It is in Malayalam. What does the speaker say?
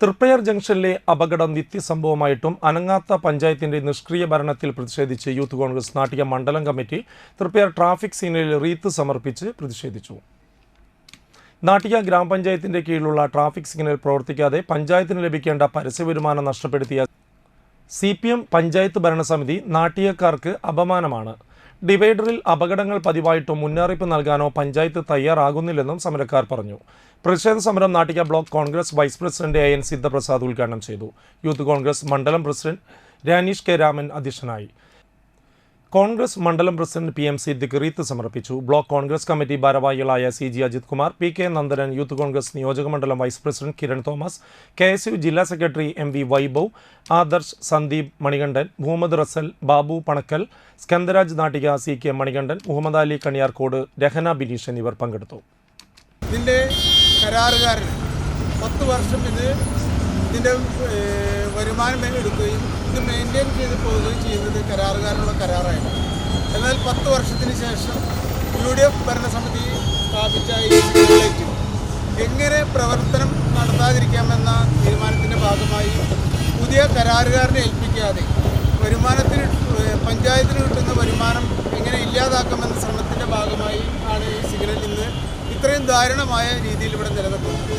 തൃപ്പയർ ജംഗ്ഷനിലെ അപകടം നിത്യസംഭവമായിട്ടും അനങ്ങാത്ത പഞ്ചായത്തിന്റെ നിഷ്ക്രിയ ഭരണത്തിൽ പ്രതിഷേധിച്ച് യൂത്ത് കോൺഗ്രസ് നാട്ടിക മണ്ഡലം കമ്മിറ്റി തൃപ്പയർ ട്രാഫിക് സീനിൽ റീത്ത് സമർപ്പിച്ച് പ്രതിഷേധിച്ചു. നാട്ടിക ഗ്രാമപഞ്ചായത്തിന്റെ കീഴിലുള്ള ട്രാഫിക് സിഗ്നൽ പ്രവർത്തിക്കാതെ പഞ്ചായത്തിന് ലഭിക്കേണ്ട പരസ്യവരുമാനം നഷ്ടപ്പെടുത്തിയ സി പി എം പഞ്ചായത്ത് ഭരണസമിതി നാട്ടികക്കാർക്ക് അപമാനമാണ്. ഡിവൈഡറിൽ അപകടങ്ങൾ പതിവായിട്ടും മുന്നറിയിപ്പ് നൽകാനോ പഞ്ചായത്ത് തയ്യാറാകുന്നില്ലെന്നും സമരക്കാർ പറഞ്ഞു. പ്രതിഷേധ സമരം Nattika block Congress vice president A N Sidhaprasad ഉദ്ഘാടനം ചെയ്തു. യൂത്ത് കോൺഗ്രസ് മണ്ഡലം പ്രസിഡന്റ് രാനീഷ് കെ രാമൻ അധ്യക്ഷനായി. കോൺഗ്രസ് മണ്ഡലം president P M Siddique wreath സമർപ്പിച്ചു. ബ്ലോക്ക് കോൺഗ്രസ് കമ്മിറ്റി ഭാരവാഹികളായ C G Ajith Kumar P K Nandanan youth Congress നിയോജക മണ്ഡലം vice president Kiran Thomas K S U ജില്ലാ secretary M V Vaibhav Adarsh Sandeep Manikandan Muhammad Rasal Babu Panakkal Skandaraj Nattika C K Manikandan Muhammad Ali Kaniyarkode Rahana Bineesh എന്നിവർ പങ്കെടുത്തു. ഇതിന്റെ കരാറുകാരൻ പത്ത് വർഷം ഇത് ഇതിന്റെ വരുമാനം എടുക്കുകയും ഇത് മെയിന്റെയിൻ ചെയ്ത് പോവുകയും ചെയ്യുന്നത് കരാറുകാരനുള്ള കരാറായിരുന്നു. എന്നാൽ പത്ത് വർഷത്തിന് ശേഷം യു ഡി എഫ് ഭരണസമിതി സ്ഥാപിച്ച ഈ എങ്ങനെ പ്രവർത്തനം നടത്താതിരിക്കാമെന്ന തീരുമാനത്തിന്റെ ഭാഗമായി പുതിയ കരാറുകാരനെ ഏൽപ്പിക്കാതെ വരുമാനത്തിന് പഞ്ചായത്തിന് കിട്ടുന്ന വരുമാനം എങ്ങനെ ഇല്ലാതാക്കാമെന്ന ശ്രമത്തിന്റെ ഭാഗമായി ആണ് ഈ സിഗ്നൽ ഇന്ന് ഇത്രയും ദാരുണമായ രീതിയിൽ ഇവിടെ നിലനിൽക്കുന്നത്.